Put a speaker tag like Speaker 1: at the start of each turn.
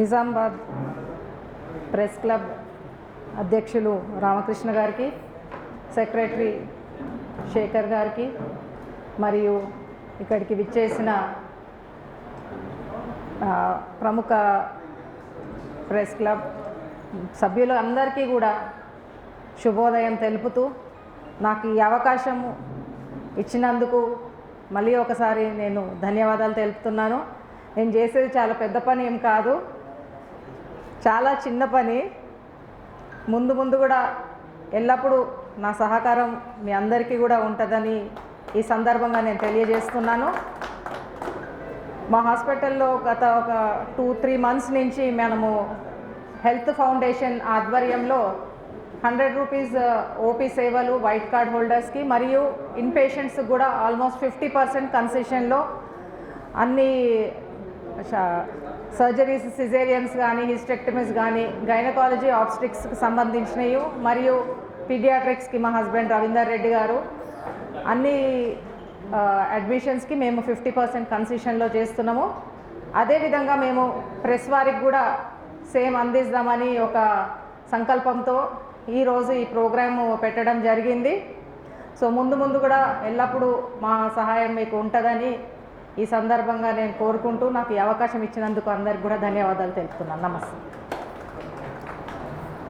Speaker 1: Nizamabad press club అధ్యక్షులు రామకృష్ణ గారికి secretary Shekhar గారికి మరియు ఇక్కడికి విచ్చేసిన ప్రముఖ ప్రెస్ క్లబ్ సభ్యులు అందరికీ కూడా శుభోదయం తెలుపుతూ నాకు ఈ అవకాశం ఇచ్చినందుకు మళ్ళీ ఒకసారి నేను ధన్యవాదాలు తెలుపుతున్నాను. నేను చేసేది చాలా పెద్ద పని ఏం కాదు. చాలా చిన్న పని. ముందు ముందు కూడా ఎల్లప్పుడూ నా సహకారం మీ అందరికీ కూడా ఉంటుందని ఈ సందర్భంగా నేను తెలియజేస్తున్నాను. మా హాస్పిటల్లో గత ఒక టూ త్రీ మంత్స్ నుంచి మనము హెల్త్ ఫౌండేషన్ ఆధ్వర్యంలో హండ్రెడ్ రూపీస్ uh, ఓపీ సేవలు వైట్ కార్డ్ హోల్డర్స్కి మరియు ఇన్ పేషెంట్స్కి కూడా ఆల్మోస్ట్ ఫిఫ్టీ పర్సెంట్ కన్సెషన్లో అన్ని సర్జరీస్ సిజేరియన్స్ కానీ హిస్టెక్టమీస్ కానీ గైనకాలజీ ఆబ్స్టిక్స్కి సంబంధించినవి మరియు పీడియాట్రిక్స్కి మా హస్బెండ్ రవీందర్ రెడ్డి గారు. అన్ని అడ్మిషన్స్కి మేము ఫిఫ్టీ పర్సెంట్ కన్సెషన్లో చేస్తున్నాము. అదేవిధంగా మేము ప్రెస్ వారికి కూడా సేమ్ అందిద్దామని ఒక సంకల్పంతో ఈరోజు ఈ ప్రోగ్రాము పెట్టడం జరిగింది. సో ముందు ముందు కూడా ఎల్లప్పుడూ మా సహాయం మీకు ఉంటుందని ఈ సందర్భంగా నేను కోరుకుంటూ నాకు ఈ అవకాశం ఇచ్చినందుకు అందరికి కూడా ధన్యవాదాలు తెలుపుతున్నాను. నమస్తే.